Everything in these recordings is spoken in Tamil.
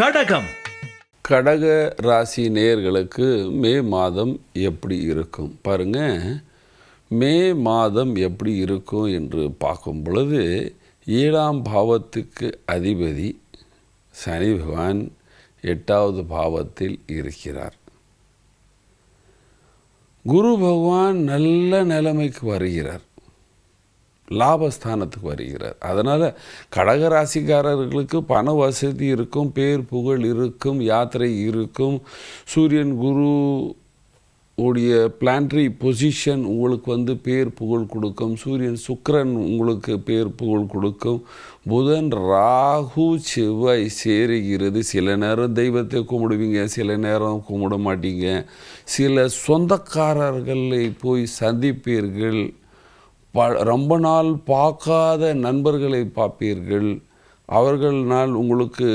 கடகம். கடக ராசி நேயர்களுக்கு மே மாதம் எப்படி இருக்கும்? பாருங்க. மே மாதம் எப்படி இருக்கும் என்று பார்க்கும் பொழுது ஏழாம் பாவத்துக்கு அதிபதி சனி பகவான் எட்டாவது பாவத்தில் இருக்கிறார். குரு பகவான் நல்ல நிலைமைக்கு வருகிறார். லாபஸ்தானத்துக்கு வருகிறார். அதனால் கடகராசிக்காரர்களுக்கு பண வசதி இருக்கும் பேர் புகழ் இருக்கும் யாத்திரை இருக்கும். சூரியன் குரு உடைய பிளான்ட்ரி பொசிஷன் உங்களுக்கு வந்து பேர் புகழ் கொடுக்கும். சூரியன் சுக்கரன் உங்களுக்கு பேர் புகழ் கொடுக்கும். புதன் ராகு செவ்வாய் சேருகிறது. சில நேரம் தெய்வத்தை கும்பிடுவீங்க சில நேரம் கும்பிட மாட்டீங்க. சில சொந்தக்காரர்களை போய் சந்திப்பீர்கள். ப ரொம்ப நாள் பார்க்காத நண்பர்களை பார்ப்பீர்கள். அவர்கள்னால் உங்களுக்கு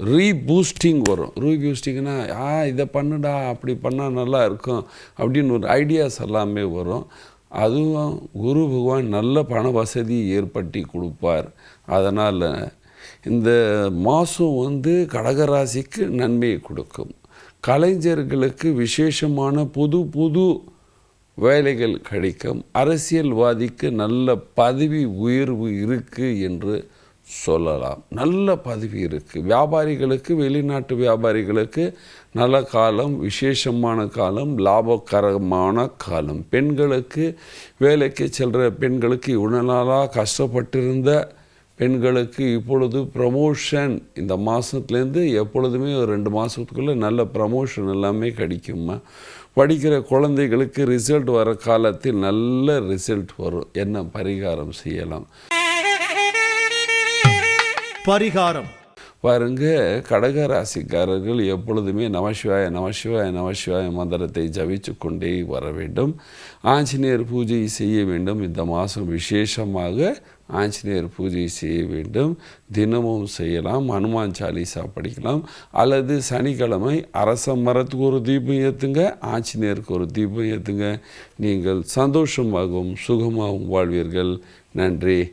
ரீபூஸ்டிங் வரும். ரீபூஸ்டிங்னா ஆ இதை பண்ணுடா அப்படி பண்ணால் நல்லா இருக்கும் அப்படின்னு ஒரு ஐடியாஸ் எல்லாமே வரும். அதுவும் குரு பகவான் நல்ல பண வசதி ஏற்பட்டி கொடுப்பார். அதனால் இந்த மாதம் வந்து கடகராசிக்கு நன்மையை கொடுக்கும். கலைஞர்களுக்கு விசேஷமான புது புது வேலைகள் கிடைக்கும். அரசியல்வாதிக்கு நல்ல பதவி உயர்வு இருக்குது என்று சொல்லலாம். நல்ல பதவி இருக்குது வியாபாரிகளுக்கு வெளிநாட்டு வியாபாரிகளுக்கு நல்ல காலம் விசேஷமான காலம் லாபகரமான காலம். பெண்களுக்கு வேலைக்கு செல்கிற பெண்களுக்கு இவ்வளோ நாளாக கஷ்டப்பட்டிருந்த பெண்களுக்கு இப்பொழுது ப்ரமோஷன் இந்த மாதத்துலேருந்து எப்பொழுதுமே ஒரு ரெண்டு மாதத்துக்குள்ளே நல்ல ப்ரமோஷன் எல்லாமே கிடைக்குமா. படிக்கிற குழந்தைகளுக்கு ரிசல்ட் வர காலத்தில் நல்ல ரிசல்ட் வரும். என்ன பரிகாரம் செய்யலாம்? பரிகாரம். பாருங்க கடக ராசிக்காரர்கள் எப்பொழுதுமே நமசிவாய நமசிவாய நமசிவாய மந்திரத்தை ஜபிச்சு கொண்டே வர வேண்டும். ஆஞ்சநேயர் பூஜை செய்ய வேண்டும். இந்த மாதம் விசேஷமாக ஆஞ்சநேயர் பூஜை செய்ய வேண்டும். தினமும் செய்யலாம். ஹனுமான் சாலிசா படிக்கலாம். அல்லது சனிக்கிழமை அரச மரத்துக்கு ஒரு தீபம் ஏற்றுங்க ஆஞ்சநேயருக்கு ஒரு தீபம் ஏற்றுங்க நீங்கள் சந்தோஷமாகவும் சுகமாகவும் வாழ்வீர்கள். நன்றி.